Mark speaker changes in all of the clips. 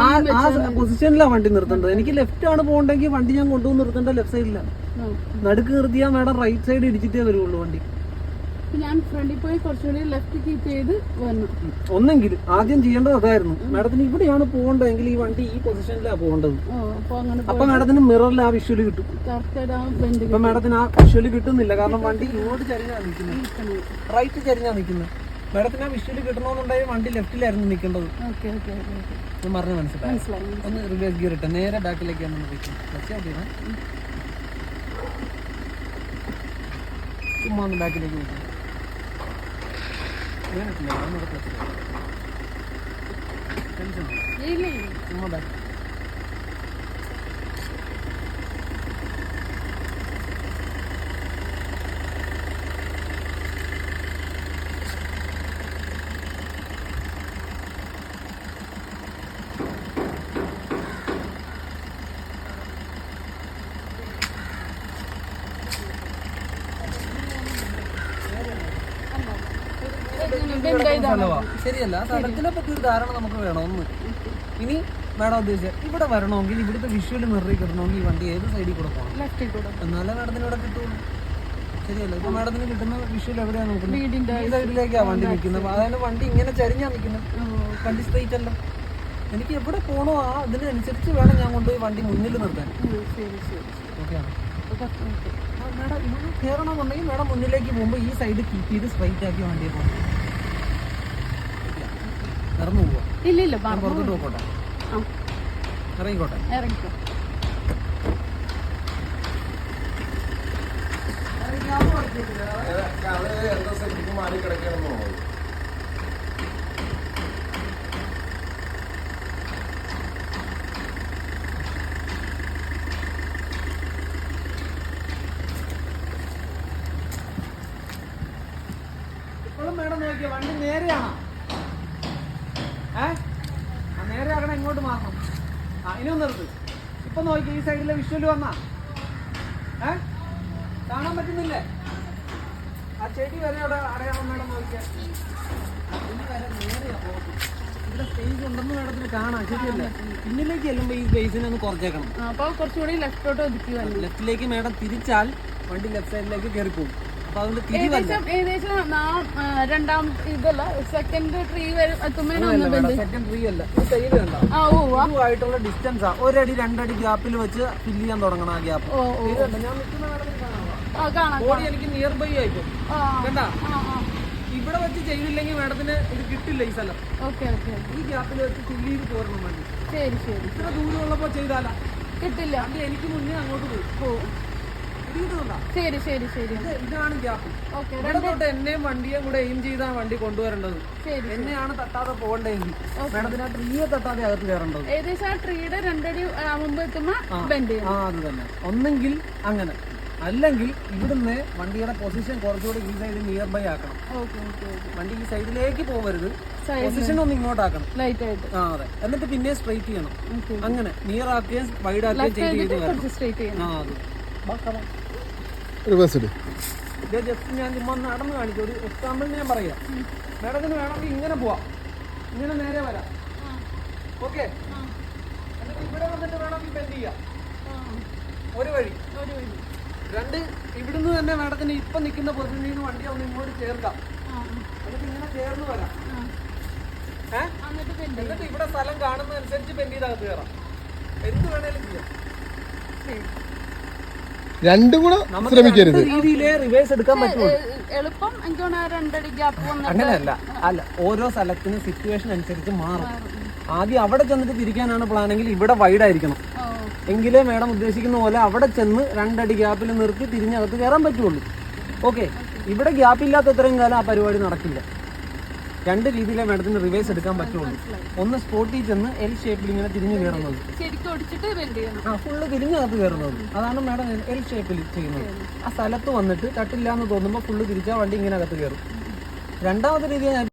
Speaker 1: ആ
Speaker 2: പൊസിഷനിലാണ് വണ്ടി നിർത്തേണ്ടത്. എനിക്ക് ലെഫ്റ്റ് ആണ് പോകണ്ടെങ്കിൽ വണ്ടി ഞാൻ കൊണ്ടുവന്ന് നിർത്തേണ്ട ലെഫ്റ്റ് സൈഡിലാണ് നടുക്ക് നിർത്തിയാൽ മാഡം റൈറ്റ് സൈഡ് ഇടിച്ചിട്ടേ വരുള്ളൂ വണ്ടി.
Speaker 1: ഞാൻ ഫ്രണ്ടിൽ പോയി കുറച്ചുകൂടി ലെഫ്റ്റ് കീപ്പ് ചെയ്ത് വന്നു.
Speaker 2: ഒന്നെങ്കിൽ ആദ്യം ചെയ്യേണ്ടത് അതായിരുന്നു. മാഡത്തിന് ഇവിടെയാണ് പോകേണ്ടതെങ്കിൽ ഈ വണ്ടി ഈ പൊസിഷനിലാണ് പോകേണ്ടത്.
Speaker 1: അപ്പൊ
Speaker 2: മാഡത്തിന് മിററിൽ ആ വിഷ്വൽ കിട്ടും. ഇപ്പൊ മാഡത്തിന് ആ വിഷ്വൽ കിട്ടുന്നില്ല. കാരണം വണ്ടി ഇങ്ങോട്ട് ചരിഞ്ഞാ നിൽക്കുന്നത് റൈറ്റ് ചരിഞ്ഞാ നിൽക്കുന്നത് മാഡത്തിന് ആ വിഷ്വൽ കിട്ടണമെന്നുണ്ടായ വണ്ടി ലെഫ്റ്റിലായിരുന്നു നിൽക്കേണ്ടത്. ഞാൻ പറഞ്ഞ മനസ്സിലായി? ഒന്ന് റിവേഴ്സ് ഗിയർ ഇട്ട് നേരെ ബാക്കിലേക്കാണ് ചുമ്മാ ഒന്ന് ബാക്കിലേക്ക്
Speaker 1: ഇല്ല.
Speaker 2: ചുമ്മാ ബാക്ക്
Speaker 1: ബെൻഡ് ചെയ്താ
Speaker 2: സ്ഥലവാ. ശരിയല്ല സ്ഥലത്തിനെ പറ്റി ഒരു ധാരണ നമുക്ക് വേണമെന്ന്. ഇനി മാഡം ഉദ്ദേശിച്ച ഇവിടെ വരണമെങ്കിൽ ഇവിടുത്തെ വിഷ്വൽ നിറയെ കിട്ടണമെങ്കിൽ ഈ വണ്ടി ഏത് സൈഡിൽ കൂടെ പോകണം?
Speaker 1: ലെഫ്റ്റിൽ കൂടെ.
Speaker 2: എന്നാലേ മാഡത്തിന് ഇവിടെ കിട്ടുള്ളൂ. ശരിയല്ല ഇപ്പൊ മാഡത്തിന് കിട്ടുന്ന വിഷ്വൽ എവിടെയാണ് നോക്കുന്നത്? ഈ സൈഡിലേക്കാണ് വണ്ടി നിൽക്കുന്നത്. അതായത് വണ്ടി ഇങ്ങനെ ചരിഞ്ഞാ നിൽക്കുന്നത്. വണ്ടി സ്ട്രൈറ്റ് അല്ല. എനിക്ക് എവിടെ പോകണോ ആ അതിനനുസരിച്ച് വേണം ഞാൻ കൊണ്ടുപോയി വണ്ടി മുന്നിൽ നിർത്താൻ. ഓക്കെയാണ്
Speaker 1: ഓക്കെ ഓക്കെ
Speaker 2: മാഡം ഇവിടെ കയറണമെന്നുണ്ടെങ്കിൽ മാഡം മുന്നിലേക്ക് പോകുമ്പോൾ ഈ സൈഡ് കീപ്പ് ചെയ്ത് സ്ട്രൈറ്റ് ആക്കി വണ്ടിയെ പോകണം ഇറന്നു പോവാ.
Speaker 1: ഇല്ല
Speaker 2: പുറത്തോട്ട് പോക്കോട്ടെ. ഇറങ്ങിക്കോട്ടെ.
Speaker 1: ഇറങ്ങിക്കോ.
Speaker 2: ഇപ്പോഴും മേഡം നോക്കിയ വണ്ടി നേരെയാണോ ഏ ആ നേരെ ഇങ്ങോട്ട് മാറണം. ആ ഇനി ഒന്ന് നിർത്ത്. ഇപ്പൊ നോക്കി ഈ സൈഡിലെ വിഷ്വൽ വന്നാ. ഏ? കാണാൻ പറ്റുന്നില്ലേ? ആ ചെടി വരെ അവിടെ അറിയാമോ മേഡം നോക്കിയാൽ. ആ വരെ പോകത്ത് ഇവിടെ സ്പേസ് ഉണ്ടെന്ന് മേഡത്തിന് കാണാം ശരിയല്ലേ? പിന്നിലേക്ക് ചെല്ലുമ്പോൾ ഈ സ്പേസിനെ ഒന്ന് കുറച്ചേക്കണം.
Speaker 1: അപ്പൊ കുറച്ചുകൂടി ലെഫ്റ്റോട്ട് ഒതുക്കി
Speaker 2: ലെഫ്റ്റിലേക്ക് മേഡം തിരിച്ചാൽ വണ്ടി ലെഫ്റ്റ് സൈഡിലേക്ക് കയറി തിരിവല്ല
Speaker 1: ഏകദേശം ഏകദേശം രണ്ടാം ഇതല്ല. സെക്കൻഡ് ട്രീ
Speaker 2: ഡിസ്റ്റൻസ് ഒരടി രണ്ടടി ഗ്യാപ്പിൽ വെച്ച് ഫില്ല് ചെയ്യാൻ തുടങ്ങണം ആ ഗ്യാപ്പ് ബോഡി എനിക്ക് നിയർ ബൈ ആയിപ്പോ കണ്ടാ? ഇവിടെ വെച്ച് ചെയ്തില്ലെങ്കിൽ മാഡത്തിന് ഇത് കിട്ടില്ല ഈ സ്ഥലം. ഈ ഗ്യാപ്പിൽ വെച്ച് ഫില്ല് ചെയ്ത് പോരണം വണ്ടി
Speaker 1: ശരി ശരി.
Speaker 2: ഇത്ര ദൂരം ഉള്ളപ്പോ ചെയ്താലാ.
Speaker 1: കിട്ടില്ല.
Speaker 2: എനിക്ക് മുന്നേ അങ്ങോട്ട് പോയി.
Speaker 1: ശരി ശരി ശരി.
Speaker 2: ഇത് ഇതാണ് ഗ്യാപ്പ് ഇവിടെ തൊട്ട് എന്നെയും വണ്ടിയും കൂടെ എയിം ചെയ്താണ് വണ്ടി കൊണ്ടുവരേണ്ടത്. എന്നെയാണ് തട്ടാതെ പോകേണ്ടതെങ്കിൽ മേഡത്തിന് ആ ട്രീയെ തട്ടാതെ അകത്ത് കയറേണ്ടത്.
Speaker 1: ഏകദേശം ആ ട്രീയുടെ രണ്ടടി മുമ്പ് എത്തുമ്പോ ബെൻഡ്
Speaker 2: ആ അത് തന്നെ. ഒന്നെങ്കിൽ അങ്ങനെ. അല്ലെങ്കിൽ ഇവിടുന്ന് വണ്ടിയുടെ പൊസിഷൻ കുറച്ചുകൂടി ഈ സൈഡിൽ നിയർ ബൈ ആക്കണം വണ്ടി ഈ സൈഡിലേക്ക് പോകരുത്. പൊസിഷൻ ഒന്ന് ഇങ്ങോട്ടാക്കണം.
Speaker 1: ലൈറ്റ് ആയിട്ട്
Speaker 2: ആ അതെ. എന്നിട്ട് പിന്നെ സ്ട്രൈറ്റ് ചെയ്യണം. അങ്ങനെ. നിയർ ആക്കുകയും വൈഡ് ആക്കുകയും ചെയ്ത് ചെയ്ത് ആ അത്. ബാ, come on.
Speaker 3: റിവേഴ്സ് ഇട്.
Speaker 2: ഇത് ജസ്റ്റ് ഞാൻ ചുമ്മാ നടന്ന് കാണിക്കും. ഒരു എക്സാമ്പിൾ ഞാൻ പറയാം. മേഡത്തിന് വേണമെങ്കിൽ ഇങ്ങനെ പോവാം. ഇങ്ങനെ നേരെ വരാം. ഓക്കെ എന്നിട്ട് ഇവിടെ വന്നിട്ട് വേണമെങ്കിൽ ബെൻഡ് ചെയ്യാം? ഒരു വഴി.
Speaker 1: ഒരു വഴി.
Speaker 2: രണ്ട് ഇവിടുന്ന് തന്നെ മാഡത്തിന് ഇപ്പൊ നിൽക്കുന്ന പൊസിഷനിൽ നിന്ന് വണ്ടി ഒന്ന് ഇങ്ങോട്ട് ചേർക്കാം. എന്നിട്ട് ഇങ്ങനെ ചേർന്ന് വരാം.
Speaker 1: എന്നിട്ട്
Speaker 2: ഇവിടെ സ്ഥലം കാണുന്നതനുസരിച്ച് ബെൻഡ് ചെയ്തകത്ത് കയറാം. എന്ത് വേണേലും ചെയ്യാം.
Speaker 3: രണ്ടും കൂടെ ശ്രമിക്കരുത്.
Speaker 2: രണ്ട് രീതിയിലേ റിവേഴ്സ് എടുക്കാൻ പറ്റുള്ളൂ.
Speaker 1: എളുപ്പം എനിക്ക് തോന്നുന്നു രണ്ടടി ഗ്യാപ്പ്
Speaker 2: അങ്ങനെയല്ല. അല്ല ഓരോ സ്ഥലത്തിന് സിറ്റുവേഷൻ അനുസരിച്ച് മാറും. ആദ്യം അവിടെ ചെന്നിട്ട് തിരിക്കാനാണ് പ്ലാനെങ്കിൽ ഇവിടെ വൈഡ് ആയിരിക്കണം. എങ്കിലേ മേഡം ഉദ്ദേശിക്കുന്ന പോലെ അവിടെ ചെന്ന് രണ്ടടി ഗ്യാപ്പിൽ നിർത്തി തിരിഞ്ഞകത്ത് കയറാൻ പറ്റുള്ളൂ. ഓക്കെ ഇവിടെ ഗ്യാപ്പില്ലാത്ത ഇത്രയും കാലം ആ പരിപാടി നടക്കില്ല. രണ്ട് രീതിയിലെ മാഡത്തിന് റിവേഴ്സ് എടുക്കാൻ പറ്റുള്ളൂ. ഒന്ന് സ്പോട്ടിൽ ചെന്ന് എൽ ഷേപ്പിൽ ഇങ്ങനെ തിരിഞ്ഞു കയറുന്നത്. ആ ഫുള്ള് തിരിഞ്ഞകത്ത് കയറുന്നത്. അതാണ് മാഡം എൽ ഷേപ്പിൽ ചെയ്യുന്നത്. ആ സ്ഥലത്ത് വന്നിട്ട് തട്ടില്ല എന്ന് തോന്നുമ്പോൾ ഫുള്ള് തിരിച്ചാൽ വണ്ടി ഇങ്ങനെ അകത്ത് കയറും. രണ്ടാമത്തെ രീതി ഞാൻ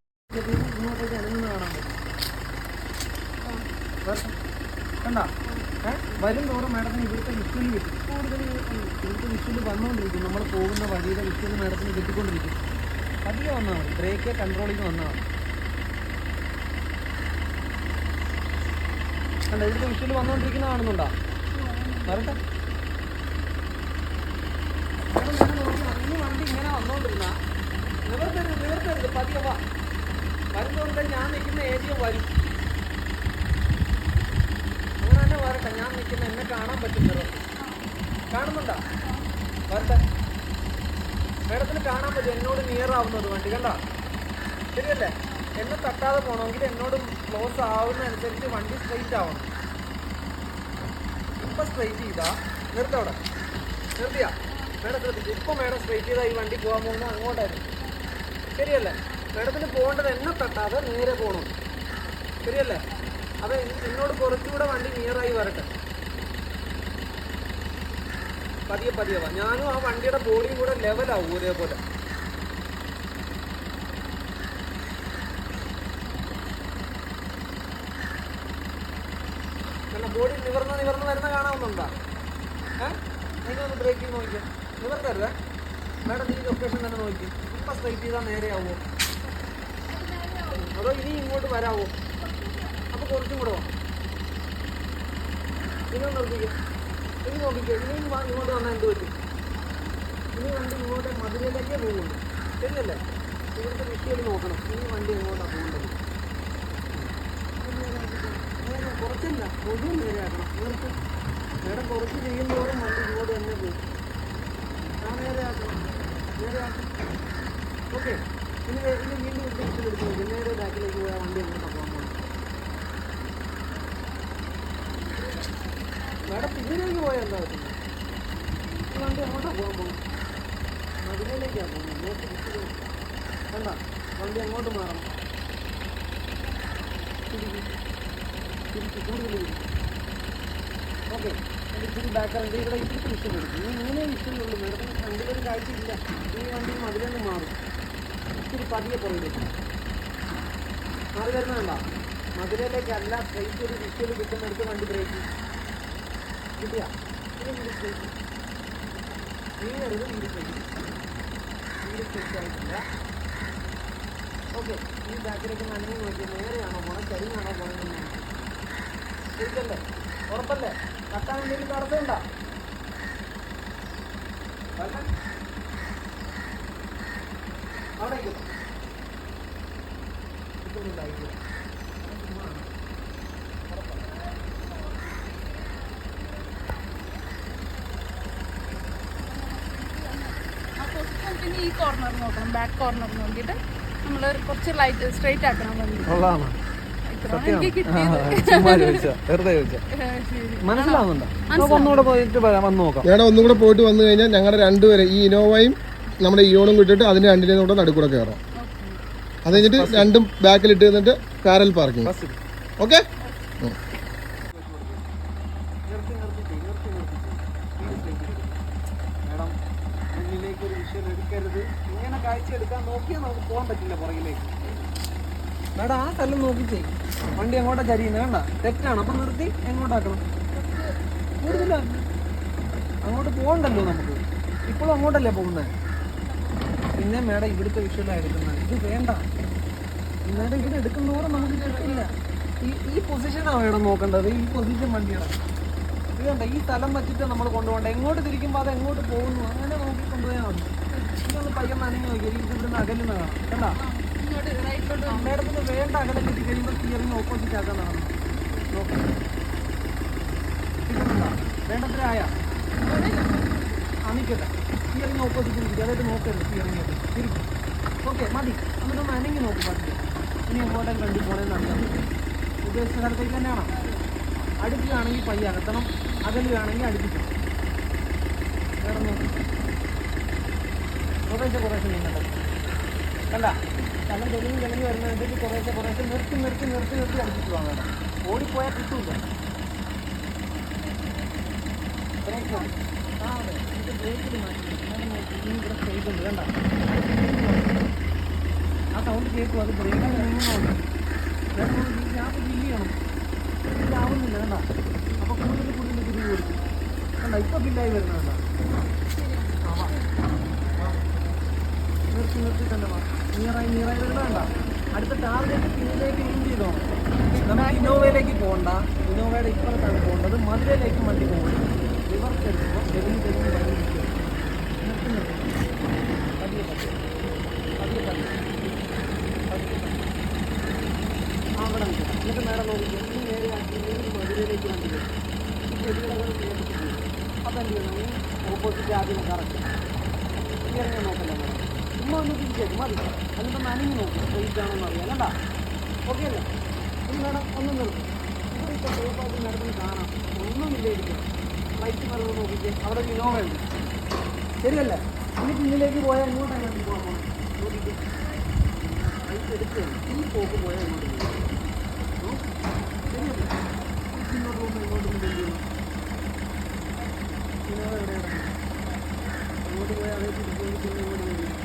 Speaker 2: കണ്ട? വരും തോറും മാഡത്തിന് ഇവിടുത്തെ വിഷ്വൽ കിട്ടും. കൂടുതൽ ഇവിടുത്തെ വിഷ്വൽ വന്നുകൊണ്ടിരിക്കും നമ്മൾ പോകുന്ന വഴിയുടെ വിഷ്വൽ മാഡത്തിന് കിട്ടിക്കൊണ്ടിരിക്കും. പതിയെ വന്നാൽ മതി. ബ്രേക്ക് കൺട്രോൾ ചെയ്ത് വന്നാൽ മതി. അല്ല ഇതിന്റെ വിഷ്വൽ വന്നുകൊണ്ടിരിക്കുന്ന കാണുന്നുണ്ടോ? വരട്ടെ. വണ്ടി ഇങ്ങനെ ഞാൻ നിൽക്കുന്ന ഏരിയ വരും. അങ്ങനെ വരട്ടെ ഞാൻ നിൽക്കുന്ന എന്നെ കാണാൻ പറ്റുന്നത് കാണുന്നുണ്ടോ? വരട്ടെ. മേഡത്തിന് കാണാൻ പറ്റും. എന്നോട് നിയർ ആവുന്നത് വണ്ടി കണ്ട? ശരിയല്ലേ? എന്നെ തട്ടാതെ പോകണമെങ്കിൽ എന്നോട് ക്ലോസ് ആവുന്നതനുസരിച്ച് വണ്ടി സ്ട്രെയിറ്റ് ആവണം. ഇപ്പൊ സ്ട്രെയിറ്റ് ചെയ്താ. നിർത്തവിടെ നിർത്തിയാ മേഡം ശ്രദ്ധിച്ചു ഇപ്പൊ മേഡം സ്ട്രെയിറ്റ് ചെയ്താൽ ഈ വണ്ടി പോകാൻ പോകുന്നത് അങ്ങോട്ടായിരുന്നു. ശരിയല്ലേ? മേഡത്തിന് പോകേണ്ടത് എന്നെ തട്ടാതെ നേരെ പോകണം ശരിയല്ലേ? അത് എന്നോട് കുറച്ചുകൂടെ വണ്ടി നിയറായി വരട്ടെ. പതിയെ പതിയെ വാ. ഞാനും ആ വണ്ടിയുടെ ബോഡിയും കൂടെ ലെവലാവും ഒരേപോലെ. കാരണം ബോഡി നിവർന്ന് നിവർന്ന് വരുന്ന കാണാവുന്നുണ്ടോ? ഏഹ് നിങ്ങളൊന്ന് ബ്രേക്ക് ചെയ്ത് നോക്കിയാൽ നിവർത്തരുതേ. മേഡം ഈ ലൊക്കേഷൻ തന്നെ നോക്കി. ഇപ്പം സ്ട്രൈറ്റ് ചെയ്താൽ നേരെയാവോ അതോ ഇനി ഇങ്ങോട്ട് വരാവോ? അപ്പോൾ കുറച്ചും കൂടെ വാ. ഒന്ന് നിർത്തിക്കോ. ഇനി നോക്കിക്കോ ഇനി ഇങ്ങോട്ട് വന്നാൽ എന്ത് പറ്റും? ഇനി വണ്ടി ഇങ്ങോട്ട് മധുരയിലേക്കേ പോകുള്ളൂ ശരിയല്ലേ? ഇവിടുത്തെ വിഷയം നോക്കണം. ഇനി വണ്ടി എങ്ങോട്ടാണ് പോകേണ്ടത്? കുറച്ചില്ല മുഴുവൻ നേരെയാക്കണം നിങ്ങൾക്ക് മേഡം കുറച്ച് ചെയ്യുമ്പോഴും വണ്ടി ഇങ്ങോട്ട് തന്നെ പോകും. ആ നേരെയാക്കണം നേരെയാക്കണം ഓക്കെ. ഇനി ഇനി വീണ്ടും ഉദ്ദേശിച്ച് എടുത്തു നേരെ ബാക്കിലേക്ക് പോയാൽ വണ്ടി എങ്ങോട്ടാണ് പോകാൻ പോകുന്നത് മേഡം പിന്നിലേക്ക് പോയാൽ എന്താ ഈ വണ്ടി പോകാൻ പോകും മതിലേക്കാണ് പോകുന്നത് നോക്കി വേണ്ട വണ്ടി അങ്ങോട്ട് മാറണം. തിരിക്കും തിരിച്ച് കൂടുതൽ ഓക്കെ ഇച്ചിരി ബാക്കറുണ്ട് ഇവിടെ ഇച്ചിരി വിഷയം കൊടുക്കും. ഇങ്ങനെ വിഷയമുള്ളൂ മേഡത്തിന് ഫ്രണ്ടിലൊരു കാഴ്ചയില്ല ഈ വണ്ടി മതിലൊന്ന് മാറും. ഇച്ചിരി പതിയെ പുറകിലേക്ക് മാറി വരുന്നതല്ല. മധുരയിലേക്കല്ല സ്ട്രൈറ്റ് ഒരു വിഷ്വൽ കിട്ടുന്നിടത്ത് വണ്ടി ബ്രേക്ക് കിട്ടിയ? വീടരുത് വീട് സ്ട്രൈറ്റ് വീട് സ്ട്രൈറ്റ് ആയിട്ടില്ല. ഓക്കെ ഈ ബാക്കിലേക്ക് നനഞ്ഞു നോക്കി നേരെയാണോ പോണേ? ചരിഞ്ഞാണോ പോണെന്ന് ശരിക്കല്ലേ? ഉറപ്പല്ലേ? കട്ടാൻ എന്തെങ്കിലും തടസ്സമുണ്ടോ. അവിടെ പോ. ഇതൊന്നും ഉണ്ടായില്ല.
Speaker 1: ആ പിന്നെ ഈ കോർണർ നോക്കണം ബാക്ക് കോർണർ നോക്കിയിട്ട് നമ്മൾ കുറച്ച് ലൈറ്റ് സ്ട്രെയിറ്റ് ആക്കണം
Speaker 2: ഒന്നുകൂടെ പോയിട്ട് വന്ന് നോക്കാം.
Speaker 3: ഞങ്ങളുടെ ഒന്നും കൂടെ പോയിട്ട് വന്നു കഴിഞ്ഞാൽ ഞങ്ങളുടെ രണ്ടുപേരെ ഈ ഇനോവയും നമ്മുടെ ഇയോണും കിട്ടിട്ട് അതിന് രണ്ടിനെയും കൂടെ നടുക്കൂടെ കയറാം. അത് കഴിഞ്ഞിട്ട് രണ്ടും ബാക്കിൽ ഇട്ട് നിന്നിട്ട് കാരൽ പാർക്കിംഗ് ഓക്കെ
Speaker 2: നിർത്തി നിർത്തി നിർത്തി നിർത്തി മേഡം മുന്നിലേക്ക് ഒരു വിഷയം എടുക്കരുത് ഇങ്ങനെ കാഴ്ച എടുക്കാൻ നോക്കിയാൽ നമുക്ക് പോകാൻ പറ്റില്ല പുറകിലേക്ക് മേഡം ആ സ്ഥലം നോക്കി ചെയ്യും വണ്ടി എങ്ങോട്ടാ ചരിയുന്നത് വേണ്ട തെറ്റാണ്? അപ്പം നിർത്തി. എങ്ങോട്ടാക്കണം? കൂടുതല? അങ്ങോട്ട് പോകണ്ടല്ലോ നമുക്ക്. ഇപ്പോഴും അങ്ങോട്ടല്ലേ പോകുന്നത് പിന്നെ മേഡം ഇവിടുത്തെ വിഷയമാണ് എടുക്കുന്നത് ഇത് വേണ്ട. മേഡം ഇവിടെ എടുക്കുന്നതോടെ നമുക്ക് കിട്ടില്ല ഈ ഈ പൊസിഷനാണ് മേഡം നോക്കേണ്ടത്. ഈ പൊസിഷൻ വണ്ടിയാണ് ഇത് കണ്ട ഈ തലം വെച്ചിട്ട് നമ്മൾ കൊണ്ടുപോകണ്ട. എങ്ങോട്ട് തിരിക്കുമ്പോൾ അത് എങ്ങോട്ട് പോകുന്നു? അങ്ങനെ നോക്കി കൊണ്ടുപോയാൽ മതി. ഇതൊന്ന് പയ്യൻ നനഞ്ഞു നോക്കി ഇവിടുന്ന് അകലുന്ന കാണാം. കണ്ടാ? മേഡത്തിന് വേണ്ട അകലം കിട്ടി കഴിയുമ്പോൾ സ്റ്റിയറിംഗ് ഓപ്പോസിറ്റ് ആക്കാൻ നടന്നു കിട്ടുന്നുണ്ടോ വേണ്ടത്തിലായ ആ സ്റ്റിയറിംഗ് ഓപ്പോസിറ്റ് ഇരിക്കും അതായത് നോക്കരുത് സ്റ്റിയറിംഗ് തിരിക്കും ഓക്കെ മതി. എന്നിട്ട് ഒന്ന് അനങ്ങി നോക്കും പറ്റി ഇനി എങ്ങോട്ടും കണ്ടി പോണേന്ന് അറിയാം ഉദ്ദേശിച്ച സ്ഥലത്തേക്ക് തന്നെയാണോ അടുക്കുകയാണെങ്കിൽ പയ്യ അകത്തണം അകലുകയാണെങ്കിൽ അടുപ്പിക്കണം വേറെ നോക്കി കുറേശ്ശെ കുറേശ്ശെ നീങ്ങട്ടെ കണ്ട. സ്ഥലം തെളിഞ്ഞ് തെളിഞ്ഞ് വരുന്നതിലേക്ക് കുറേശ്ശെ കുറേശ്ശെ നിർത്തി നിർത്തി നിർത്തി നിർത്തി അടിച്ചിട്ട് വാങ്ങണം ഓടിപ്പോയാൽ കിട്ടൂല. ബ്രേക്ക്. ആ അതെ. ഇത് ബ്രേക്കിൽ മാറ്റി. ഇവിടെ സ്പേസ് ഉണ്ട്. കണ്ട? ആ സൗണ്ട് കേൾക്കും അത് ബ്രേക്കിൽ ഗ്യാപ്പ് ഫില്ല് ചെയ്യണം. ഇതാവുന്നില്ല കണ്ട? അപ്പോൾ കൂടുതൽ കൂടുതൽ തിരികെ കൊടുക്കും കണ്ട? ഇപ്പോൾ ഫില്ലായി വരുന്നത് കണ്ട? ആ നിർത്തിയിട്ടുണ്ട് നിയറായി നിയറായി അടുത്ത ടാർഗറ്റ് പിന്നിലേക്ക് എയിം ചെയ്തോ. നമുക്ക് ഇന്നോവയിലേക്ക് പോകണ്ട. ഇന്നോവയുടെ ഇപ്പുറത്താണ് പോകേണ്ടത്. മധുരയിലേക്ക് വണ്ടി പോകുന്നത് റിവർക്ക് എടുക്കുമ്പോൾ തെരുവ് തെരുവ് പതിയെ പതിയെ. നേരെ പോകും ചെയ്യണം ഓപ്പോസിറ്റ് ആദ്യം കറക്റ്റ് ഇറങ്ങി നോക്കണ്ട ചുമ്മാ ഒന്ന് തിരിച്ചേക്കും മതി. എന്നിട്ട് നനഞ്ഞ് നോക്കും. സ്ട്രെയിറ്റ് ആണെന്ന് അറിയാം. കണ്ടാ? ഓക്കെ അല്ലേ? ഇനി മേഡം ഒന്ന് നിർത്തും. ഇവിടെ ഇപ്പോൾ സേഫായിട്ട് മേഡത്തിന് കാണാം. ഒന്നുമില്ല ഇരിക്കും റൈറ്റ് മറന്ന് നോക്കിയിട്ട് അവിടെ ഒരു ഇനോവ ഉണ്ട്. ശരിയല്ലേ? ഇനി പിന്നിലേക്ക് പോയാൽ എങ്ങോട്ടാണ് വണ്ടി പോകാൻ നോക്കിയിട്ട് റൈറ്റ് എടുത്ത് ഈ പോക്ക് പോയാൽ ഇങ്ങോട്ട് പോകും? ശരിയല്ലേ? ഇങ്ങോട്ട് പോകുമ്പോൾ ഇങ്ങോട്ട് എന്ത് ചെയ്യണം ഇനോവ അങ്ങോട്ട് പോയാൽ അതേ തിരിച്ചു ഇങ്ങോട്ട്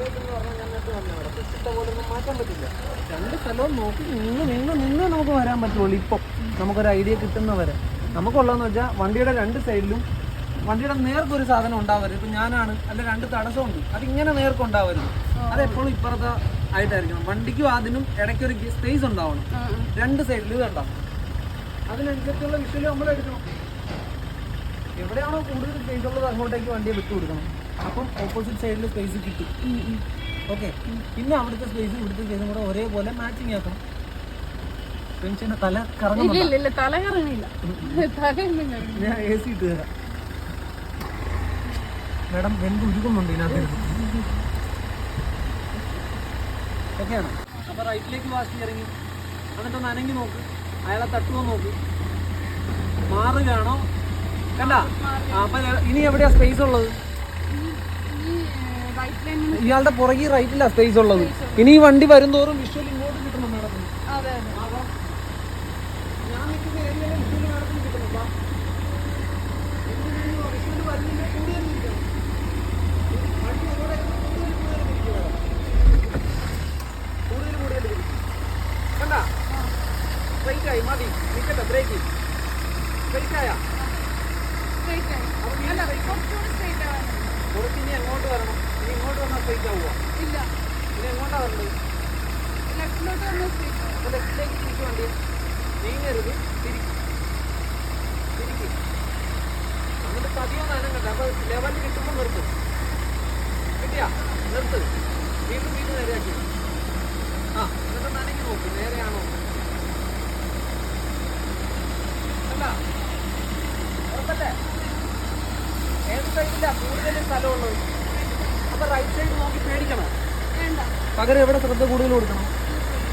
Speaker 2: പറഞ്ഞാൽ ഞാൻ നേരത്തെ അവിടെ. മാറ്റാൻ പറ്റില്ല. രണ്ട് സ്ഥലവും നോക്കി നിന്ന് നിന്ന് നിന്ന് നമുക്ക് വരാൻ പറ്റുള്ളൂ ഇപ്പം. നമുക്കൊരു ഐഡിയ കിട്ടുന്നവരെ നമുക്കുള്ളതെന്ന് വെച്ചാൽ വണ്ടിയുടെ രണ്ട് സൈഡിലും വണ്ടിയുടെ നേർക്കൊരു സാധനം ഉണ്ടാവരുത്. ഇപ്പം ഞാനാണ്. അല്ല രണ്ട് തടസ്സമുണ്ട്. അതിങ്ങനെ നേർക്ക് ഉണ്ടാവരുത് അതെപ്പോഴും ഇപ്പുറത്തെ ആയിട്ടായിരിക്കണം. വണ്ടിക്കും അതിനും ഇടയ്ക്കൊരു സ്പേസ് ഉണ്ടാവണം. രണ്ട് സൈഡിൽ ഇത് കണ്ടോ അതിനനുസരിച്ചുള്ള വിഷ്വൽ നമ്മൾ എടുക്കണം എവിടെയാണോ കൂടുതൽ സ്പേസ് ഉള്ളത് അങ്ങോട്ടേക്ക് വണ്ടിയെ വിട്ടു കൊടുക്കണം അപ്പം ഓപ്പോസിറ്റ് സൈഡിൽ സ്പേസ് കിട്ടും. ഓക്കെ പിന്നെ അവിടുത്തെ സ്പേസും ഇവിടുത്തെ സ്പേസും കൂടെ ഒരേപോലെ മാച്ചിങ് ആക്കണം പെൻഷന്റെ തല
Speaker 1: കറങ്ങില്ല തല കറങ്ങില്ല
Speaker 2: ഞാൻ എ സി ഇട്ട് തരാം. മാഡം എന്ത് ഉരുക്കുന്നുണ്ട് ഇതിനകത്ത്. ഓക്കെയാണോ അപ്പോൾ റൈറ്റിലേക്ക് വാശി ഇറങ്ങി. എന്നിട്ട് ഒന്ന് അനങ്ങി നോക്ക്. അയാളെ തട്ടുമോ നോക്ക്. മാറുകയാണോ കണ്ട? അപ്പൊ ഇനി എവിടെയാ സ്പേസ് ഉള്ളത്? ഇയാളുടെ പുറകെ റൈറ്റിലാ സ്പേസ് ഉള്ളത്. ഇനി ഈ വണ്ടി തോറും വിഷ്വൽ ഇങ്ങോട്ട് കിട്ടണം മാഡത്തിന്
Speaker 1: അതെ അതെ
Speaker 2: ഞാൻ നിൽക്കുന്ന ഏരിയയിലെ വിഷ്വൽ മാഡത്തിന് കിട്ടണം വാ. എന്തിനാ വിഷ്വൽ വരുന്നില്ല കൂടി തന്നെ ഇരിക്കണം. വണ്ടി അങ്ങോട്ട് കൂടുതൽ കൂടുതൽ തിരിക്കുക വേണം. കൂടുതൽ കൂടുതൽ തിരിക്കും കണ്ട സ്ട്രൈറ്റ് ആയി മതി നിൽക്കട്ടെ ബ്രേക്ക് സ്ട്രൈറ്റ് ആയാ
Speaker 1: സ്ട്രേറ്റ് ആയി അല്ല കുറച്ചുകൂടി സ്ട്രേറ്റ് ആവാനുണ്ട്
Speaker 2: കുറച്ച് ഇനി എങ്ങോട്ട് വരണം ഇനി ഇങ്ങോട്ട് വന്നാൽ സ്ട്രൈറ്റ്
Speaker 1: ഇല്ല.
Speaker 2: ഇനി എങ്ങോട്ടാ വരേണ്ടത്
Speaker 1: ലെഫ്റ്റിലോട്ട് വന്ന് സ്ട്രേറ്റ് ആവും
Speaker 2: അപ്പോൾ ലെഫ്റ്റിലേക്ക് തിരിച്ചു വണ്ടി. നീങ്ങരുത്. തിരിക്കും. തിരിക്കും. എന്നിട്ട് പതിയൊന്ന് അനങ്ങട്ടെ അപ്പോൾ ലെവൽ കിട്ടുമ്പോൾ നിർത്തും. കിട്ടിയാ? നിർത്ത്. വീണ്ടും വീണ്ടും നേരെയാക്കി. ആ എന്നിട്ട് നനങ്ങി നോക്ക്. നേരെയാണോ? അല്ല. ഉറപ്പല്ലേ ഏത് സൈഡിലാണ് കൂടുതലും സ്ഥലമുള്ളത്? അപ്പോൾ റൈറ്റ് സൈഡ് നോക്കി പേടിക്കണം.
Speaker 1: വേണ്ട.
Speaker 2: പകരം എവിടെ ശ്രദ്ധ കൂടുതൽ കൊടുക്കണം?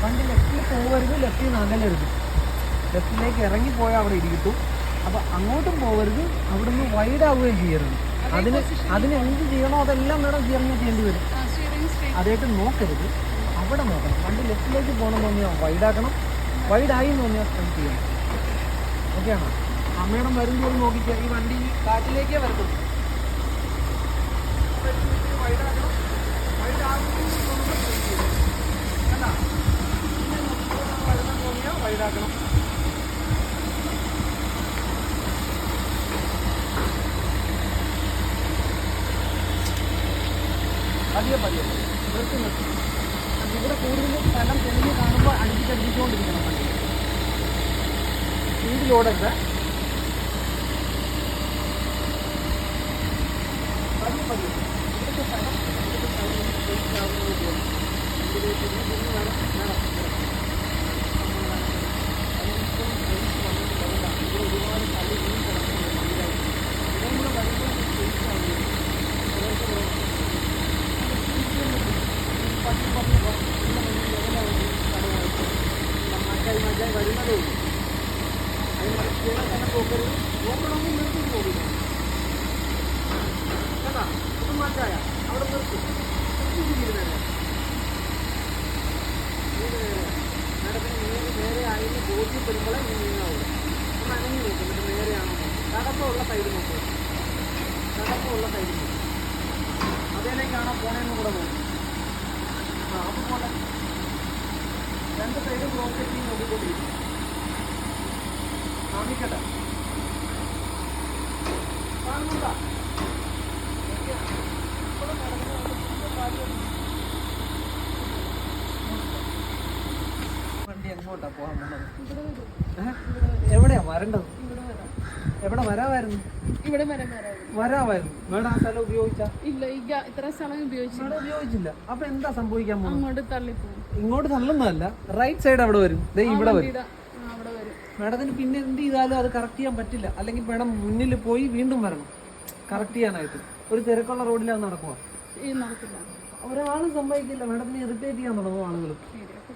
Speaker 2: വണ്ടി ലെഫ്റ്റിൽ പോകരുത് ലെഫ്റ്റിൽ നിന്ന് അകലരുത് ലെഫ്റ്റിലേക്ക് ഇറങ്ങി പോയാൽ അവിടെ ഇരിക്കും അപ്പോൾ അങ്ങോട്ടും പോകരുത് അവിടെ നിന്ന് വൈഡ് ആവുകയും ചെയ്യരുത്. അതിന് അതിന് എന്ത് ചെയ്യണോ അതെല്ലാം വേണം ഇറങ്ങി ചെയ്യേണ്ടി വരും. അതായിട്ട് നോക്കരുത്. അവിടെ നോക്കണം. വണ്ടി ലെഫ്റ്റിലേക്ക് പോകണം തോന്നിയാൽ വൈഡ് ആക്കണം. വൈഡ് ആയി എന്ന് തോന്നിയാൽ സ്ട്രെയിറ്റ് ചെയ്യണം. ഓക്കെ ആണോ? അമ്മയുടെ വരുമ്പോൾ നോക്കിക്കുക ഈ വണ്ടി കാറ്റിലേക്കേ വരത്തുള്ളൂ. വൈഡ് ആക്കണം വൈഡ് ആകുമ്പോൾ തോന്നുമ്പോൾ straight ചെയ്യണം. കണ്ടോ? പിന്നെ നോക്കിക്കോ, വരണം തോന്നിയാൽ wide ആക്കണം. പതിയെ പതിയെ നിർത്തി നിർത്തി ഇവിടെ കൂടുതൽ സ്ഥലം തെളിഞ്ഞ് കാണുമ്പോൾ അടുപ്പിച്ചടിപ്പിച്ചുകൊണ്ടിരിക്കണം വണ്ടി സ്പീഡിലോടരുത് പതിയെ പതിയെ അവിടെ നിർത്തി വരുമ്പോഴേ ഈ നീങ്ങാവുള്ളൂ ഒന്ന് അനങ്ങി നോക്കും എന്നിട്ട് നേരെയാണോ കടപ്പമുള്ള സൈഡ് നോക്കും കടപ്പമുള്ള സൈഡ് നോക്കും അതേലേക്കാണോ പോണേന്ന് കൂടെ നോക്കും ആ അപ്പം രണ്ട് സൈഡും ചെയ്ത് നോക്കിക്കൊണ്ടിരിക്കും കാണിക്കട്ടെ കാണുന്നുണ്ടോ വണ്ടി എങ്ങോട്ടാ പോകാൻ പോണത്? എവിടെയാ വരേണ്ടത്? എവിടെ വരാമായിരുന്നു
Speaker 1: ഇവിടെ വരെ വരാം
Speaker 2: വരാമായിരുന്നു മേഡം ആ സ്ഥലം ഉപയോഗിച്ച?
Speaker 1: ഇല്ല ഇത്ര സ്ഥലം
Speaker 2: ഉപയോഗിച്ചില്ല. ഉപയോഗിച്ചില്ല. അപ്പൊ എന്താ സംഭവിക്കാൻ
Speaker 1: അങ്ങോട്ട് തള്ളിപ്പോകും.
Speaker 2: ഇങ്ങോട്ട് തള്ളുന്നതല്ല റൈറ്റ് സൈഡ് അവിടെ വരും. ഇവിടെ വരും. മേഡത്തിന് പിന്നെ എന്ത് ചെയ്താലും അത് കറക്റ്റ് ചെയ്യാൻ പറ്റില്ല. അല്ലെങ്കിൽ മേഡം മുന്നിൽ പോയി വീണ്ടും വരണം. കറക്റ്റ് ചെയ്യാനായിട്ട്. ഒരു തിരക്കുള്ള റോഡിലാണ് നടക്കുക
Speaker 1: നടക്കില്ല.
Speaker 2: ഒരാളും സമ്മതിക്കില്ല. മേഡത്തിന് ഇറിറ്റേറ്റ് ചെയ്യാൻ തുടങ്ങും ആളുകൾ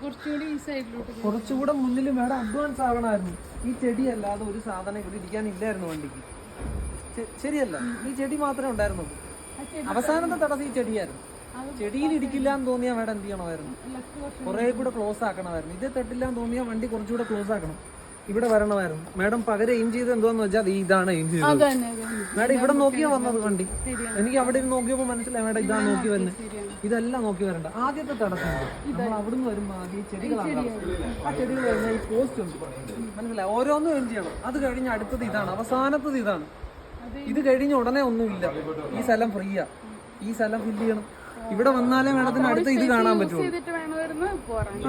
Speaker 1: കുറച്ചുകൂടി ഈ സൈഡിലോട്ട്
Speaker 2: കുറച്ചുകൂടെ മുന്നിൽ മേഡം അഡ്വാൻസ് ആവണമായിരുന്നു. ഈ ചെടി അല്ലാതെ ഒരു സാധനം ഇവിടെ ഇരിക്കാനില്ലായിരുന്നു വണ്ടിക്ക്. ശരിയല്ല. ഈ ചെടി മാത്രമേ ഉണ്ടായിരുന്നുള്ളൂ. അവസാനത്തെ തടസ്സം ഈ ചെടിയായിരുന്നു. ചെടിയിൽ ഇടിക്കില്ല എന്ന് തോന്നിയാൽ മേഡം എന്ത് ചെയ്യണമായിരുന്നു?
Speaker 1: കുറെ
Speaker 2: കുറേ കൂടെ ക്ലോസ് ആക്കണമായിരുന്നു. ഇത് തട്ടില്ല എന്ന് തോന്നിയാൽ വണ്ടി കുറച്ചുകൂടെ ക്ലോസ് ആക്കണം. ഇവിടെ വരണമായിരുന്നു. മാഡം പകരം എയിം ചെയ്ത് എന്തോന്ന് വെച്ചാൽ ഇതാണ് എയിം ചെയ്തത്. മാഡം ഇവിടെ നോക്കിയാ വന്നത് വണ്ടി എനിക്ക് അവിടെ ഇരുന്ന് നോക്കിയപ്പോൾ മനസ്സിലായി മാഡം ഇതാ നോക്കി വരുന്നത് ഇതെല്ലാം നോക്കി വരണ്ട. ആദ്യത്തെ തടസ്സം നമ്മൾ അവിടുന്ന് വരുമ്പോൾ ആദ്യം ഈ ചെടികളാണ് തടസ്സം. ആ ചെടികൾ കഴിഞ്ഞാൽ ഈ പോസ്റ്റ് ഉണ്ട് മനസ്സിലായി? ഓരോന്നും എയിം ചെയ്യണം. അത് കഴിഞ്ഞ് അടുത്തത് ഇതാണ്. അവസാനത്തത് ഇതാണ്. ഇത് കഴിഞ്ഞ ഉടനെ ഒന്നുമില്ല. ഈ സ്ഥലം ഫ്രീയാ ഈ സ്ഥലം ഫില്ല് ചെയ്യണം. ഇവിടെ വന്നാലേ മേഡത്തിന് അടുത്ത ഇത് കാണാൻ
Speaker 1: പറ്റും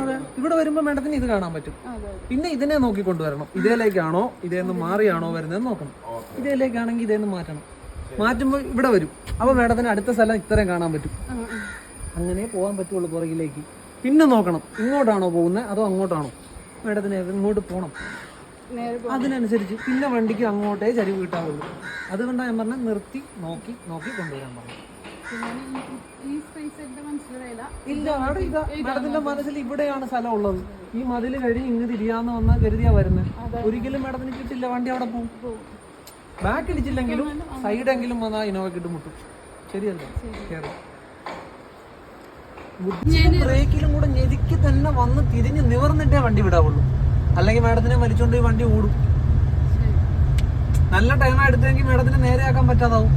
Speaker 2: അതെ. ഇവിടെ വരുമ്പോൾ മേഡത്തിന് ഇത് കാണാൻ പറ്റും.
Speaker 1: അതെ
Speaker 2: പിന്നെ ഇതിനെ നോക്കി കൊണ്ടുവരണം ഇതേലേക്കാണോ ഇതേന്ന് മാറിയാണോ വരുന്നത് നോക്കണം. ഇതേലേക്കാണെങ്കിൽ ഇതേന്ന് മാറ്റണം. മാറ്റുമ്പോൾ ഇവിടെ വരും. അപ്പോൾ മേഡത്തിന് അടുത്ത സ്ഥലം ഇത്രയും കാണാൻ പറ്റും. അങ്ങനെ പോകാൻ പറ്റുള്ളൂ പുറകിലേക്ക്. പിന്നെ നോക്കണം ഇങ്ങോട്ടാണോ പോകുന്നത് അതോ അങ്ങോട്ടാണോ? മേഡത്തിന് ഇങ്ങോട്ട് പോകണം
Speaker 1: നേരെ പോ-
Speaker 2: അതിനനുസരിച്ച് പിന്നെ വണ്ടിക്ക് അങ്ങോട്ടേ ചരിവ് കിട്ടാറുള്ളൂ അതുകൊണ്ടാണ് ഞാൻ പറഞ്ഞത് നിർത്തി നോക്കി നോക്കി കൊണ്ടുവരാൻ പറഞ്ഞു. ഇല്ല ഇതാ. മനസ്സിൽ ഇവിടെയാണ് സ്ഥലം ഉള്ളത് ഈ മതിൽ കഴിഞ്ഞ് ഇങ്ങ് തിരിയാന്ന് വന്ന കരുതിയാ വരുന്നത് ഒരിക്കലും മേഡത്തിന് കിട്ടില്ല. വണ്ടി അവിടെ പോകും ബാക്ക് ഇടിച്ചില്ലെങ്കിലും സൈഡെങ്കിലും വന്നാൽ ഇനോവയ്ക്ക് ഇട്ട് മുട്ടും. ശരിയല്ലേ. ബ്രേക്കിലും കൂടെ ഞെരുക്കി തന്നെ വന്ന് തിരിഞ്ഞ് നിവർന്നിട്ടേ വണ്ടി വിടാവുള്ളൂ. അല്ലെങ്കിൽ മേഡത്തിനെ വലിച്ചോണ്ട് ഈ വണ്ടി ഓടും. നല്ല ടൈം എടുത്തെങ്കിൽ മേഡത്തിന് നേരെയാക്കാൻ പറ്റാതാവും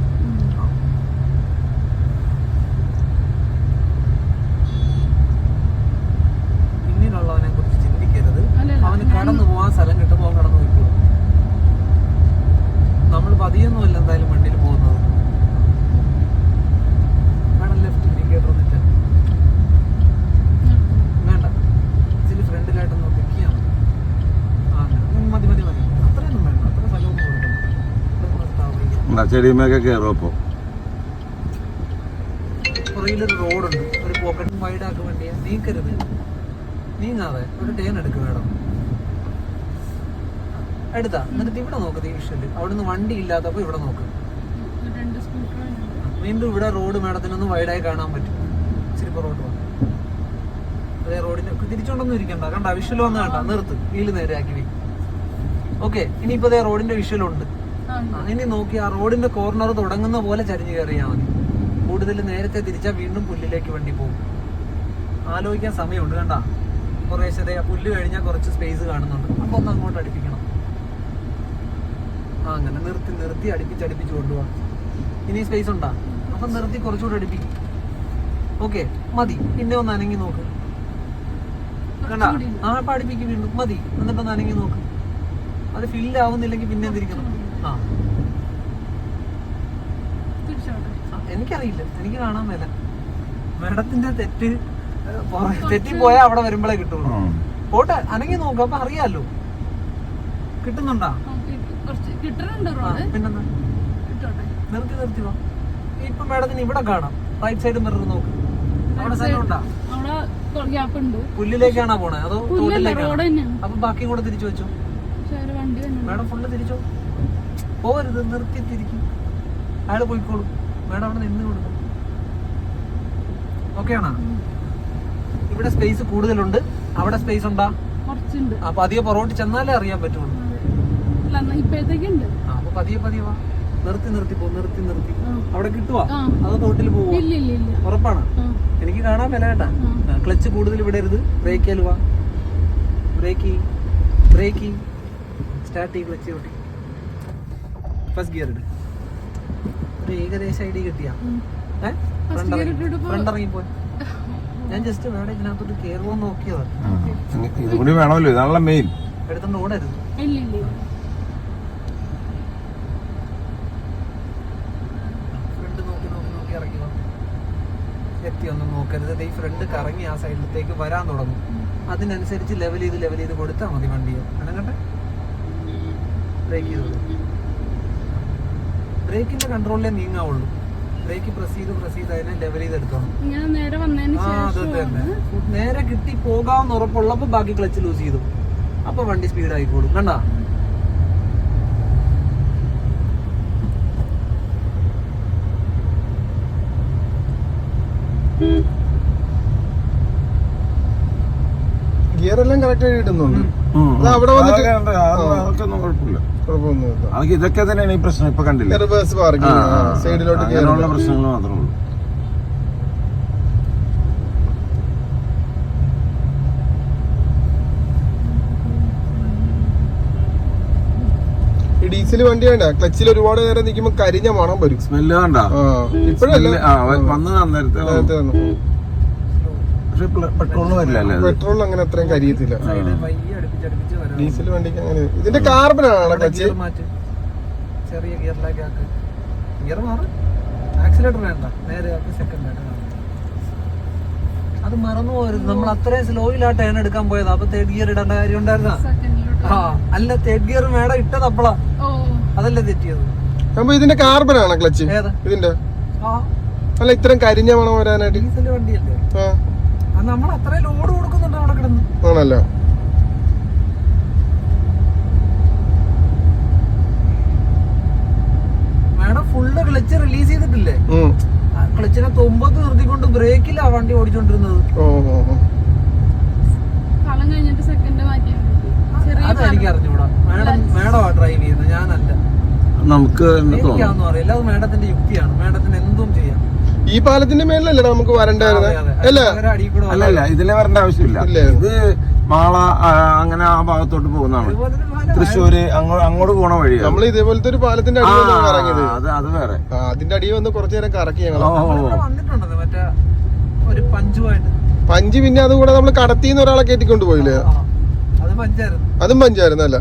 Speaker 2: പിന്നിലുള്ളവനെ കുറിച്ച് ചിന്തിക്കരുത്
Speaker 1: അല്ലല്ല,
Speaker 2: അവന് കടന്നു പോകാൻ സ്ഥലം കിട്ടുമ്പോൾ അവൻ കടന്നു പോയിക്കോളും നമ്മൾ പതിയൊന്നുമല്ല എന്തായാലും വണ്ടിയിൽ പോകുന്നത് വേണം ലെഫ്റ്റ് ഇൻഡിക്കേറ്റർ ഒന്നിട്ട് വേണ്ട ഇതിൽ ഫ്രണ്ടിലായിട്ട് നോക്കി കിയാണ് ആ ഉം, മതി മതി മതി അത്രയൊന്നും വേണ്ട അത്ര സ്ഥലമൊന്നും കൊടുക്കണം ഇതൊക്കെ നിർത്താവുക
Speaker 3: ചെടിയുമൊക്കെ കയറും അപ്പോൾ
Speaker 2: പുറകിലൊരു റോഡുണ്ട്. ഒരു പോക്കറ്റ് നീക്കരുത്. നീങ്ങാതെ ഒരു ടേൺ എടുക്ക് വേണം എടുത്താ. എന്നിട്ട് ഇവിടെ നോക്ക് ഈ വിഷൽ അവിടുന്ന് വണ്ടി ഇവിടെ നോക്ക്.
Speaker 1: രണ്ട് സ്കൂട്ടർ
Speaker 2: വീണ്ടും ഇവിടെ റോഡ് മേഡത്തിനൊന്ന് വൈഡായി കാണാൻ പറ്റും. ഇച്ചിരി അതേ ഇരിക്കണ്ട. കണ്ട വിഷ്വൽ വന്ന് കണ്ട. നിർത്ത്. വീൽ നേരെയാക്കി ഓക്കെ ഇനിയിപ്പോ അതേ റോഡിന്റെ വിഷ്വൽ ഇനി നോക്കി ആ റോഡിന്റെ കോർണർ തുടങ്ങുന്ന പോലെ ചരിഞ്ഞു കയറിയാൽ മതി. കൂടുതൽ നേരത്തെ തിരിച്ചാൽ വീണ്ടും പുല്ലിലേക്ക് വണ്ടി പോകും. ആലോചിക്കാൻ സമയമുണ്ട് കണ്ട? കുറേശ്ശേ ആ പുല്ല് കഴിഞ്ഞാൽ കുറച്ച് സ്പേസ് കാണുന്നുണ്ട്. അപ്പൊ ഒന്ന് അങ്ങോട്ട് അടുപ്പിക്കണം. ആ അങ്ങനെ നിർത്തി നിർത്തി അടുപ്പിച്ച് അടുപ്പിച്ച് കൊണ്ടുപോകാം ഇനി സ്പേസ് ഉണ്ടാ? അപ്പൊ നിർത്തി കുറച്ചുകൂടെ അടുപ്പിക്കും. ഓക്കെ മതി. പിന്നെ ഒന്ന് അനങ്ങി നോക്ക്. കണ്ട? ആ അടുപ്പിക്ക് വീണ്ടും. മതി. എന്നിട്ടൊന്ന് അനങ്ങി നോക്ക്. അത് ഫില്ല് ആവുന്നില്ലെങ്കിൽ പിന്നെ എന്തിരിക്കണം ആ
Speaker 1: തിരിച്ചോട്ടെ
Speaker 2: ആ, എനിക്കറിയില്ല. എനിക്ക് കാണാൻ മേല. മേഡത്തിന്റെ തെറ്റ് തെറ്റി പോയാൽ തെറ്റിപ്പോയാൽ അവിടെ വരുമ്പോഴേ കിട്ടുള്ളൂ. പോട്ടെ അനങ്ങി നോക്ക് അപ്പൊ അറിയാലോ. കിട്ടുന്നുണ്ടാ? പിന്നെന്താ? നിർത്തി നിർത്തി വാ. ഇപ്പൊ മേഡത്തിന് ഇവിടെ കാണാം. റൈറ്റ് സൈഡ് മിറർ നോക്ക്. അവിടെ സ്ഥലം ഉണ്ടാ
Speaker 1: അവിടെ ഗ്യാപ്പ് ഉണ്ട്.
Speaker 2: പുല്ലിലേക്കാണോ പോണേ? അതോ അപ്പൊ ബാക്കിയും കൂടെ തിരിച്ചു വെച്ചോ. മേഡം ഫുള്ള് തിരിച്ചോ? പോരുത് നിർത്തി തിരിക്കും. അയാൾ പോയിക്കോളും. മേഡം അവിടെ നിന്ന് കൊടുക്കും. ഓക്കെ ആണോ? ഇവിടെ സ്പേസ് കൂടുതലുണ്ട്. അവിടെ സ്പേസ് ഉണ്ടാ?
Speaker 1: കുറച്ചുണ്ട്.
Speaker 2: അധികം പുറകോട്ട് ചെന്നാലേ അറിയാൻ പറ്റുള്ളൂ. അപ്പൊ പതിയെ പതിയെ വാ. നിർത്തി നിർത്തി പോ നിർത്തി നിർത്തി. അവിടെ കിട്ടുവാ? അത് തോട്ടിൽ പോവോ? ഉറപ്പാണ്? എനിക്ക് കാണാൻ വില കേട്ടാ. ക്ലച്ച് കൂടുതൽ വിടരുത് ബ്രേക്ക് വാ. ബ്രേക്ക് ബ്രേക്ക് സ്റ്റാർട്ട് ചെയ്യും. ക്ലച്ച് ഫസ്റ്റ് ഗിയർ ഇട്. ഒരു ഏകദേശം ഐഡിയ കിട്ടിയാ. ഫ്രണ്ട് ഞാൻ ജസ്റ്റ് വേണം ഇതിനകത്തോട്ട് കയറുമോ
Speaker 4: വേണമല്ലോ. ഇതാണല്ലോ മെയിൻ
Speaker 2: എടുത്തോണ്ട് ഓടരുത്
Speaker 1: ഇല്ല ഇല്ല
Speaker 2: ഫ്രണ്ട് നോക്കി നോക്കി നോക്കി ഇറങ്ങി വാ. ഒന്നും നോക്കരുത്. ദേ ഈ ഫ്രണ്ട് കറങ്ങി ആ സൈഡിലത്തേക്ക് വരാൻ തുടങ്ങും. അതിനനുസരിച്ച് ലെവൽ ചെയ്ത് ലെവൽ ചെയ്ത് കൊടുത്താൽ മതി വണ്ടിയെ. അങ്ങനെ ബ്രേക്ക് ചെയ്തോളൂ. ബ്രേക്കിന്റെ കൺട്രോളിലേ നീങ്ങാവുള്ളൂ. ബ്രേക്ക് പ്രസ് ചെയ്ത് പ്രസ് ചെയ്ത് അതിനെ ലെവൽ ചെയ്ത് എടുത്തോണം
Speaker 1: ഞാൻ നേരെ വന്നതിന്
Speaker 2: ആ അത് തന്നെ. നേരെ കിട്ടി പോകാമെന്ന് ഉറപ്പുള്ളപ്പോ ബാക്കി ക്ലച്ച് ലൂസ് ചെയ്തു. അപ്പൊ വണ്ടി സ്പീഡ് ആയിക്കോളും. കണ്ടാ?
Speaker 3: ഗിയർ എല്ലാം കറക്റ്റ് ആയിട്ട് ഇടുന്നുണ്ട് അത് അവിടെ വന്നിട്ട്
Speaker 4: കുഴപ്പമില്ല. ഇതൊക്കെ തന്നെയാണ് ഈ പ്രശ്നം ഇപ്പൊ കണ്ടില്ല?
Speaker 3: റിവേഴ്സ് പാർക്കിംഗ് സൈഡിലോട്ട്
Speaker 4: അങ്ങനെയുള്ള പ്രശ്നങ്ങൾ മാത്രമേ ഉള്ളൂ.
Speaker 3: ഡീസൽ വണ്ടി വേണ്ട. ക്ലച്ചിൽ ഒരുപാട് നേരം നിൽക്കുമ്പോ കരിഞ്ഞ മണം വരും.
Speaker 4: സ്മെല്ല്
Speaker 3: വേണ്ട. ഇപ്പോഴല്ല.
Speaker 4: ആ വന്നത് നേരത്തെ
Speaker 3: വന്നു.
Speaker 4: പക്ഷെ പെട്രോളിന്
Speaker 3: പെട്രോൾ അങ്ങനെ അത്രയും കരിയത്തില്ല. ഡീസൽ വണ്ടിക്ക് അങ്ങനെ. ഇതിന്റെ കാർബൺ ആണ് ക്ലച്ച്.
Speaker 2: ചെറിയ ഗിയറിലേക്ക് ആക്ക്. ഗിയർ മാറ്. ആക്സിലേറ്റർ വേണ്ട. നേരെ ആക്ക് സെക്കൻഡ് ആയിട്ട് അത് മറന്നു പോരുത്. നമ്മൾ അത്രയും സ്ലോയിലാ ടേൺ എടുക്കാൻ പോയത്. അപ്പൊ തേർഡ് ഗിയർ ഇടേണ്ട കാര്യം ഉണ്ടായിരുന്ന ആ. അല്ല തേർഡ് ഗിയർ മേഡം ഇട്ടത് അപ്പളാ.
Speaker 1: ഓ.
Speaker 2: അതല്ലേ തെറ്റിയത്?
Speaker 3: അപ്പൊ ഇതിന്റെ കാർബൺ ആണ് ക്ലച്ച്?
Speaker 2: ഏതാ?
Speaker 3: ഇതിന്റെ?
Speaker 2: ആ.
Speaker 3: അല്ല ഇത്രയും കരിഞ്ഞ മണം വരാനായിട്ട്.
Speaker 2: ഡീസൽ വണ്ടിയല്ലേ? നമ്മൾ അത്രയും ലോഡ് കൊടുക്കുന്നുണ്ട് അവിടെ കിടന്ന്.
Speaker 3: ആണല്ലോ.
Speaker 2: മാഡം ഫുള്ള് ക്ലച്ച് റിലീസ് ചെയ്തിട്ടില്ലേ. ക്ലച്ചിനെ തൊമ്പത്ത് നിർത്തിക്കൊണ്ട് വണ്ടി ഓടിച്ചോണ്ടിരുന്നത്. അറിഞ്ഞൂടാ മാഡം മാഡമാ ഡ്രൈവ് ചെയ്യുന്നത് ഞാനല്ല.
Speaker 4: നമുക്ക്
Speaker 2: അറിയില്ല. അത് മാഡത്തിന്റെ യുക്തിയാണ്. മാഡത്തിന് എന്തും ചെയ്യാം.
Speaker 3: ഈ പാലത്തിന്റെ മേലല്ലേ നമുക്ക്
Speaker 2: അതെ.
Speaker 3: അല്ല?
Speaker 4: അല്ല അല്ല ഇതിലെ വരേണ്ട ആവശ്യമില്ല.
Speaker 3: ഇല്ല.
Speaker 4: ഇത് മാള അങ്ങനെ ആ ഭാഗത്തോട്ട് പോകുന്നതാണ്. തൃശ്ശൂര് അങ്ങോട്ട് പോണ വഴി
Speaker 3: നമ്മൾ ഇതേപോലത്തെ ഒരു പാലത്തിന്റെ അടിയിൽ വന്ന്
Speaker 4: അത് അത് വേറെ.
Speaker 3: അതിന്റെ അടിയിൽ വന്ന് കുറച്ചു നേരം കറക്കി ഞങ്ങൾ പഞ്ച് പിന്നെ അതുകൂടെ നമ്മൾ കടത്തിന്ന് ഒരാളെ കയറ്റിക്കൊണ്ട് പോയില്ലേ?
Speaker 2: ആ, അത് പഞ്ചായിരുന്നു.
Speaker 3: അതും പഞ്ചായിരുന്നല്ല?